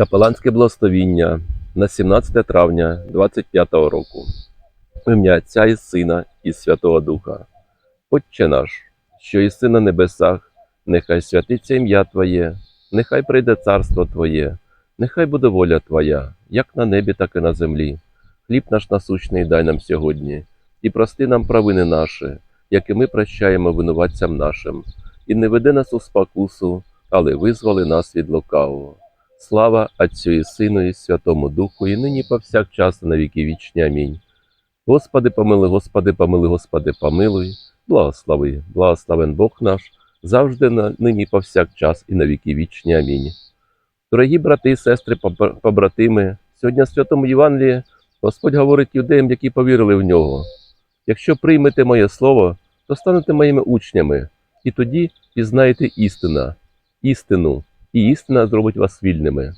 Капеланське благословіння на 17 травня 25 року. Ім'я Отця і Сина і Святого Духа. Отче наш, що єси на небесах, нехай святиться ім'я Твоє, нехай прийде царство Твоє, нехай буде воля Твоя, як на небі, так і на землі. Хліб наш насущний дай нам сьогодні, і прости нам провини наші, як і ми прощаємо винуватцям нашим, і не веди нас у спокусу, але визволи нас від лукавого. Слава Отцю і Сину, і Святому Духу, і нині повсякчас і на віки вічні. Амінь. Господи, помилуй, Господи, помилуй, Господи, помилуй, благослови, благословен Бог наш, завжди нині повсякчас і на віки вічні. Амінь. Дорогі брати і сестри, побратими, сьогодні в Святому Євангелії Господь говорить юдеям, які повірили в нього. Якщо приймете моє слово, то станете моїми учнями, і тоді пізнаєте істина, істину, і істина зробить вас вільними.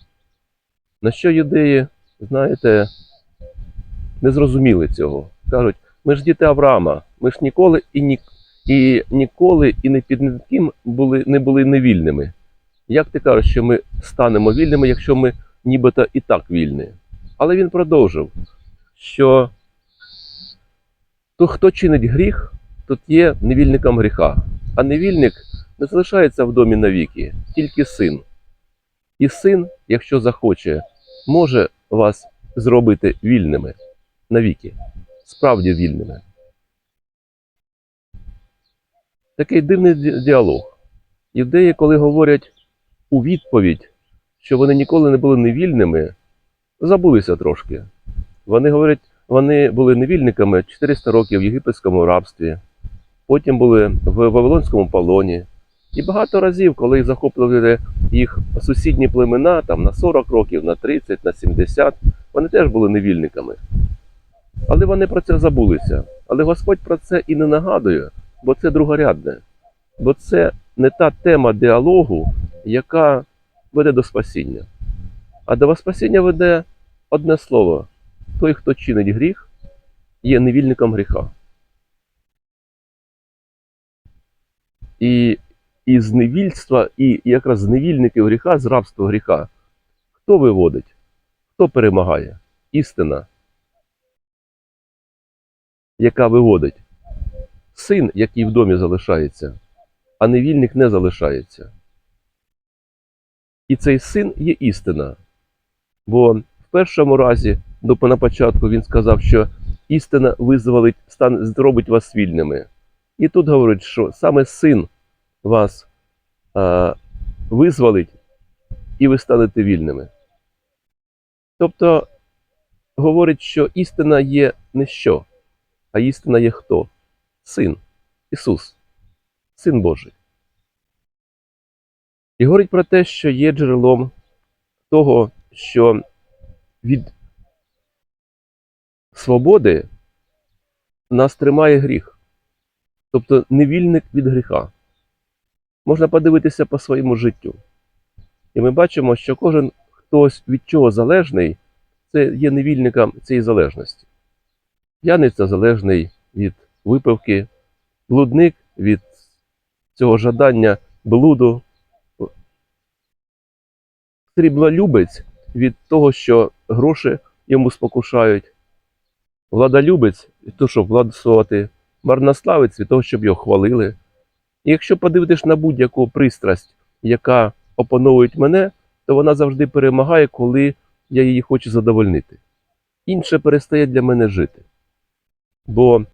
На що юдеї, знаєте, не зрозуміли цього. Кажуть, ми ж діти Авраама, ми ж ніколи і, ні, і ніколи і не під ким були, не були невільними. Як ти кажеш, що ми станемо вільними, якщо ми нібито і так вільні? Але він продовжив, що то, хто чинить гріх, тот є невільником гріха, а невільник не залишається в домі навіки, тільки син. І син, якщо захоче, може вас зробити вільними навіки, справді вільними. Такий дивний діалог. Євдеї, коли говорять у відповідь, що вони ніколи не були невільними, забулися трошки. Вони говорять, вони були невільниками 400 років в єгипетському рабстві, потім були в Вавилонському полоні. І багато разів, коли захоплювали їх сусідні племена там, на 40 років, на 30, на 70, вони теж були невільниками. Але вони про це забулися. Але Господь про це і не нагадує, бо це другорядне. Бо це не та тема діалогу, яка веде до спасіння. А до спасіння веде одне слово: той, хто чинить гріх, є невільником гріха. І із невільства, і якраз з невільників гріха, з рабства гріха, хто виводить? Хто перемагає? Істина, яка виводить. Син, який в домі залишається, а невільник не залишається. І цей син є істина. Бо в першому разі, до на початку, він сказав, що істина визволить, стан, зробить вас вільними. І тут говорить, що саме син вас а, визволить, і ви станете вільними. Тобто говорить, що істина є не що, а істина є хто? Син, Ісус, Син Божий. І говорить про те, що є джерелом того, що від свободи нас тримає гріх, тобто невільник від гріха. Можна подивитися по своєму життю. І ми бачимо, що кожен хтось від чого залежний, це є невільником цієї залежності. П'яниця залежний від випивки, блудник від цього жадання блуду, сріблолюбець від того, що гроші йому спокушають, владолюбець від того, щоб владствувати, марнославець від того, щоб його хвалили. І якщо подивитись на будь-яку пристрасть, яка опановує мене, то вона завжди перемагає, коли я її хочу задовольнити. Інше перестає для мене жити. Бо